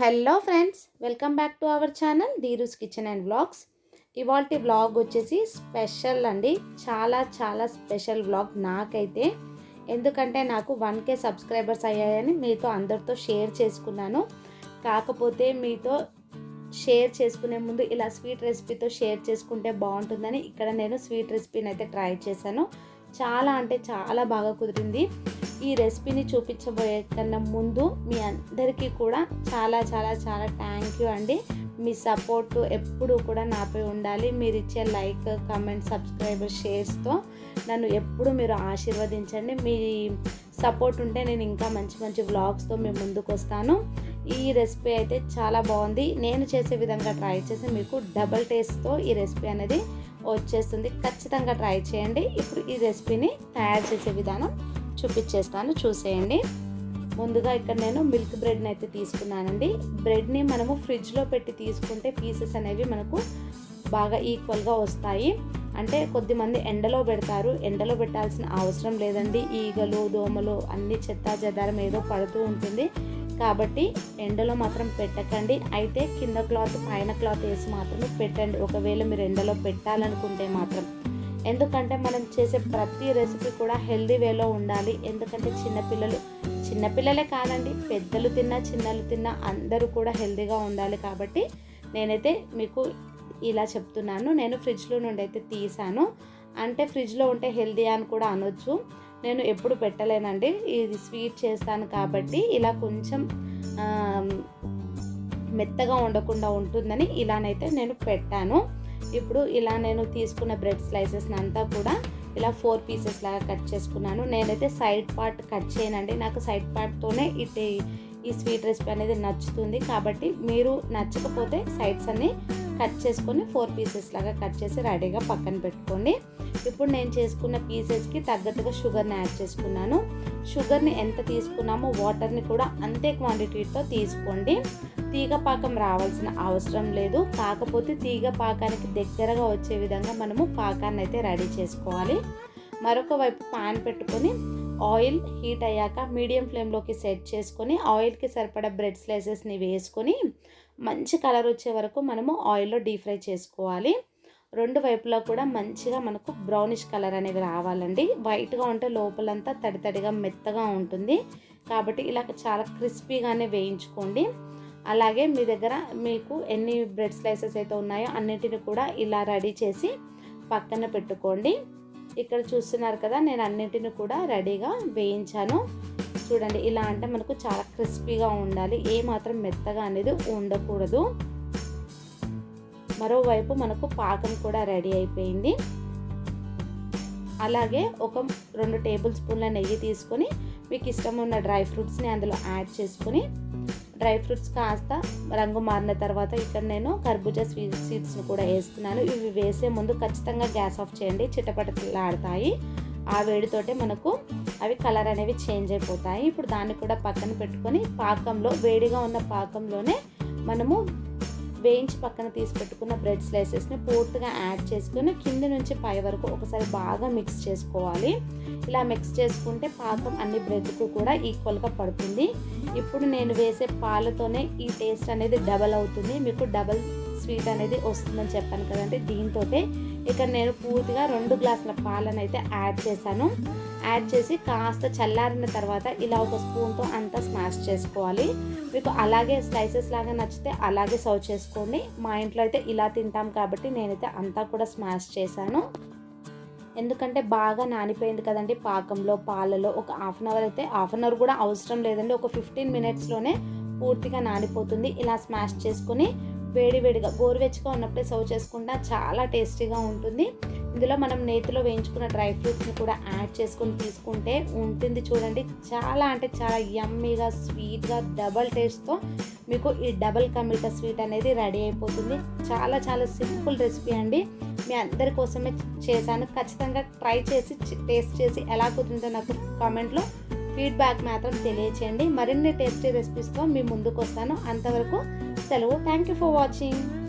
Hello friends welcome back to our channel Dheeru's kitchen and vlogs. ఇవాల్టి vlog వచ్చేసి special అండి. చాలా చాలా స్పెషల్ వ్లాగ్ నాకైతే. ఎందుకంటే నాకు వన్ కే సబ్స్క్రైబర్స్ అయ్యాయని మీతో అందరితో షేర్ చేసుకున్నాను. కాకపోతే మీతో షేర్ చేసుకునే ముందు ఇలా స్వీట్ రెసిపీతో షేర్ చేసుకుంటే బాగుంటుందని ఇక్కడ నేను స్వీట్ రెసిపీని అయితే ట్రై చేశాను. చాలా అంటే చాలా బాగా కుదిరింది. ఈ రెసిపీని చూపించబోయే కన్నా ముందు మీ అందరికీ కూడా చాలా చాలా చాలా థ్యాంక్ యూ అండి. మీ సపోర్ట్ ఎప్పుడు కూడా నాపై ఉండాలి. మీరు ఇచ్చే లైక్ కమెంట్ సబ్స్క్రైబర్ షేర్స్తో నన్ను ఎప్పుడు మీరు ఆశీర్వదించండి. మీ సపోర్ట్ ఉంటే నేను ఇంకా మంచి మంచి వ్లాగ్స్తో మేము ముందుకు వస్తాను. ఈ రెసిపీ అయితే చాలా బాగుంది. నేను చేసే విధంగా ట్రై చేసి మీకు డబల్ టేస్ట్తో ఈ రెసిపీ అనేది వచ్చేస్తుంది. ఖచ్చితంగా ట్రై చేయండి. ఇప్పుడు ఈ రెసిపీని తయారు చేసే విధానం చూపించేస్తాను. చూసేయండి. ముందుగా ఇక్కడ నేను మిల్క్ బ్రెడ్ని అయితే తీసుకున్నానండి. బ్రెడ్ని మనము ఫ్రిడ్జ్లో పెట్టి తీసుకుంటే పీసెస్ అనేవి మనకు బాగా ఈక్వల్గా వస్తాయి. అంటే కొద్దిమంది ఎండలో పెడతారు. ఎండలో పెట్టాల్సిన అవసరం లేదండి. ఈగలు దోమలు అన్ని చెత్త చెదారం ఏదో పడుతూ ఉంటుంది. కాబట్టి ఎండలో మాత్రం పెట్టకండి. అయితే కింద క్లాత్ పైన క్లాత్ వేసి మాత్రమే పెట్టండి. ఒకవేళ మీరు ఎండలో పెట్టాలనుకుంటే మాత్రం. ఎందుకంటే మనం చేసే ప్రతి రెసిపీ కూడా హెల్దీ వేలో ఉండాలి. ఎందుకంటే చిన్నపిల్లలు చిన్నపిల్లలే కాదండి పెద్దలు తిన్నా చిన్నలు తిన్నా అందరూ కూడా హెల్దీగా ఉండాలి కాబట్టి నేనైతే మీకు ఇలా చెప్తున్నాను. నేను ఫ్రిడ్జ్లో నుండి అయితే తీసాను. అంటే ఫ్రిడ్జ్లో ఉంటే హెల్దీ అని కూడా అనొచ్చు. నేను ఎప్పుడు పెట్టలేనండి. ఇది స్వీట్ చేస్తాను కాబట్టి ఇలా కొంచెం మెత్తగా ఉండకుండా ఉంటుందని ఇలానైతే నేను పెట్టాను. ఇప్పుడు ఇలా నేను తీసుకున్న బ్రెడ్ స్లైసెస్ని అంతా కూడా ఇలా ఫోర్ పీసెస్ లాగా కట్ చేసుకున్నాను. నేనైతే సైడ్ పార్ట్ కట్ చేయనండి. నాకు సైడ్ పార్ట్తోనే ఇటు ఈ స్వీట్ రెసిపీ అనేది నచ్చుతుంది. కాబట్టి మీరు నచ్చకపోతే సైడ్స్ అన్ని కట్ చేసుకొని ఫోర్ పీసెస్ లాగా కట్ చేసి రెడీగా పక్కన పెట్టుకోండి. ఇప్పుడు నేను చేసుకున్న పీసెస్కి తగ్గట్టుగా షుగర్ని యాడ్ చేసుకున్నాను. షుగర్ని ఎంత తీసుకున్నామో వాటర్ని కూడా అంతే క్వాంటిటీతో తీసుకోండి. తీగ పాకం రావాల్సిన అవసరం లేదు. కాకపోతే తీగ పాకానికి దగ్గరగా వచ్చే విధంగా మనము పాకాన్ని అయితే రెడీ చేసుకోవాలి. మరొక వైపు పాన్ పెట్టుకొని ఆయిల్ హీట్ అయ్యాక మీడియం ఫ్లేమ్లోకి సెట్ చేసుకొని ఆయిల్కి సరిపడా బ్రెడ్ స్లైసెస్ని వేసుకొని మంచి కలర్ వచ్చే వరకు మనము ఆయిల్లో డీప్ ఫ్రై చేసుకోవాలి. రెండు వైపులా కూడా మంచిగా మనకు బ్రౌనిష్ కలర్ అనేవి రావాలండి. వైట్గా ఉంటే లోపలంతా తడి తడిగా మెత్తగా ఉంటుంది. కాబట్టి ఇలా చాలా క్రిస్పీగానే వేయించుకోండి. అలాగే మీ దగ్గర మీకు ఎన్ని బ్రెడ్ స్లైసెస్ అయితే ఉన్నాయో అన్నిటిని కూడా ఇలా రెడీ చేసి పక్కన పెట్టుకోండి. ఇక్కడ చూస్తున్నారు కదా నేను అన్నిటిని కూడా రెడీగా వేయించాను. చూడండి ఇలా అంటే మనకు చాలా క్రిస్పీగా ఉండాలి. ఏ మాత్రం మెత్తగా అనేది ఉండకూడదు. మరోవైపు మనకు పాకం కూడా రెడీ అయిపోయింది. అలాగే ఒక రెండు టేబుల్ స్పూన్ల నెయ్యి తీసుకొని మీకు ఇష్టం ఉన్న డ్రై ఫ్రూట్స్ని అందులో యాడ్ చేసుకొని డ్రై ఫ్రూట్స్ కాస్త రంగు మారిన తర్వాత ఇక్కడ నేను కర్బూజా స్వీట్ సీడ్స్ను కూడా వేస్తున్నాను. ఇవి వేసే ముందు ఖచ్చితంగా గ్యాస్ ఆఫ్ చేయండి. చిటపటలాడతాయి. ఆ వేడితోటే మనకు అవి కలర్ అనేవి చేంజ్ అయిపోతాయి. ఇప్పుడు దాన్ని కూడా పక్కన పెట్టుకొని పాకంలో వేడిగా ఉన్న పాకంలోనే మనము వేయించి పక్కన తీసి పెట్టుకున్న బ్రెడ్ స్లైసెస్ని పూర్తిగా యాడ్ చేసుకుని కింద నుంచి పై వరకు ఒకసారి బాగా మిక్స్ చేసుకోవాలి. ఇలా మిక్స్ చేసుకుంటే పాకం అన్ని బ్రెడ్కు కూడా ఈక్వల్గా పడుతుంది. ఇప్పుడు నేను వేసే పాలతోనే ఈ టేస్ట్ అనేది డబల్ అవుతుంది. మీకు డబల్ స్వీట్ అనేది వస్తుందని చెప్పాను కదండి. దీంతో ఇక్కడ నేను పూర్తిగా రెండు గ్లాసుల పాలను అయితే యాడ్ చేశాను. యాడ్ చేసి కాస్త చల్లారిన తర్వాత ఇలా ఒక స్పూన్తో అంతా స్మాష్ చేసుకోవాలి. మీకు అలాగే స్లైసెస్ లాగా నచ్చితే అలాగే సర్వ్ చేసుకోండి. మా ఇంట్లో అయితే ఇలా తింటాం కాబట్టి నేనైతే అంతా కూడా స్మాష్ చేశాను. ఎందుకంటే బాగా నానిపోయింది కదండి పాకంలో పాలలో. ఒక హాఫ్ అన్ అవర్ అయితే హాఫ్ అన్ అవర్ కూడా అవసరం లేదండి. ఒక ఫిఫ్టీన్ మినిట్స్లోనే పూర్తిగా నానిపోతుంది. ఇలా స్మాష్ చేసుకొని వేడివేడిగా గోరువెచ్చగా ఉన్నప్పుడే సర్వ్ చేసుకుంటా చాలా టేస్టీగా ఉంటుంది. ఇందులో మనం నేతిలో వేయించుకున్న డ్రై ఫ్రూట్స్ని కూడా యాడ్ చేసుకొని తీసుకుంటే ఉంటుంది చూడండి. చాలా అంటే చాలా యమ్మీగా స్వీట్గా డబల్ టేస్ట్తో మీకు ఈ డబల్ కమిటా స్వీట్ అనేది రెడీ అయిపోతుంది. చాలా చాలా సింపుల్ రెసిపీ అండి. మీ అందరి కోసమే చేశాను. ఖచ్చితంగా ట్రై చేసి టేస్ట్ చేసి ఎలా కుదిరిందో నాకు కామెంట్లో ఫీడ్బ్యాక్ మాత్రం తెలియచేయండి. మరిన్ని టేస్టీ రెసిపీస్తో మీ ముందుకు వస్తాను అంతవరకు సెలవు థ్యాంక్ యూ ఫర్ వాచింగ్